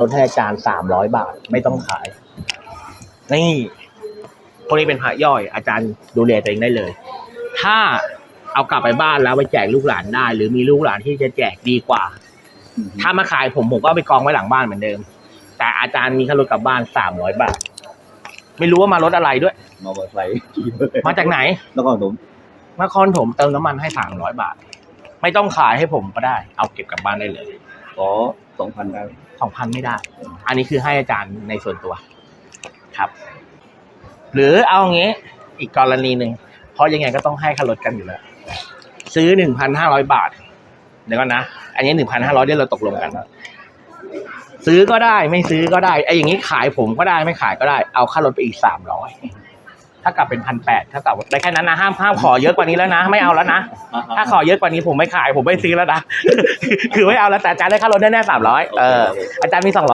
ลดให้อาจารย์สามร้อยบาทไม่ต้องขาย นี่พวกนี้เป็นพระย่อย อาจารย์ดูแลตัวเองได้เลย ถ้าเอากลับไปบ้านแล้วไปแจกลูกหลานได้ หรือมีลูกหลานที่จะแจกดีกว่า ถ้ามาขายผมผมก็เอาไปกองไว้หลังบ้านเหมือนเดิม แต่อาจารย์มีค่ารถกลับบ้านสามร้อยบาท ไม่รู้ว่ามารถอะไรด้วยมอเตอร์ไซค์ขี่เลยมาจากไหนแล้วก็ผมนครผมเติมน้ำมันให้สามร้อยบาท ไม่ต้องขายให้ผมก็ได้ เอาเก็บกลับบ้านได้เลยขอ สองพันได้ สองพันไม่ได้ อันนี้คือให้อาจารย์ในส่วนตัว ครับ หรือเอางี้ อีกกรณีหนึ่ง เพราะยังไงก็ต้องให้ค่ารถกันอยู่แล้ว ซื้อหนึ่งพันห้าร้อยบาท เดี๋ยวก่อนนะ อันนี้หนึ่งพันห้าร้อยเดี๋ยวเราตกลงกัน ซื้อก็ได้ไม่ซื้อก็ได้ไอ้อย่างนี้ขายผมก็ได้ไม่ขายก็ได้ เอาค่ารถไปอีกสามร้อย ถ้ากลับเป็นพันแปดถ้ากลับได้แค่นั้นนะห้ามห้ามขอเยอะกว่านี้แล้วนะ ไม่เอาแล้วนะ ถ้าขอเยอะกว่านี้ผมไม่ขายผมไม่ซื้อแล้วนะ คือไม่เอาแล้วแต่อาจารย์ได้ค่ารถแน่ๆสามร้อยเอออาจารย์มีสอง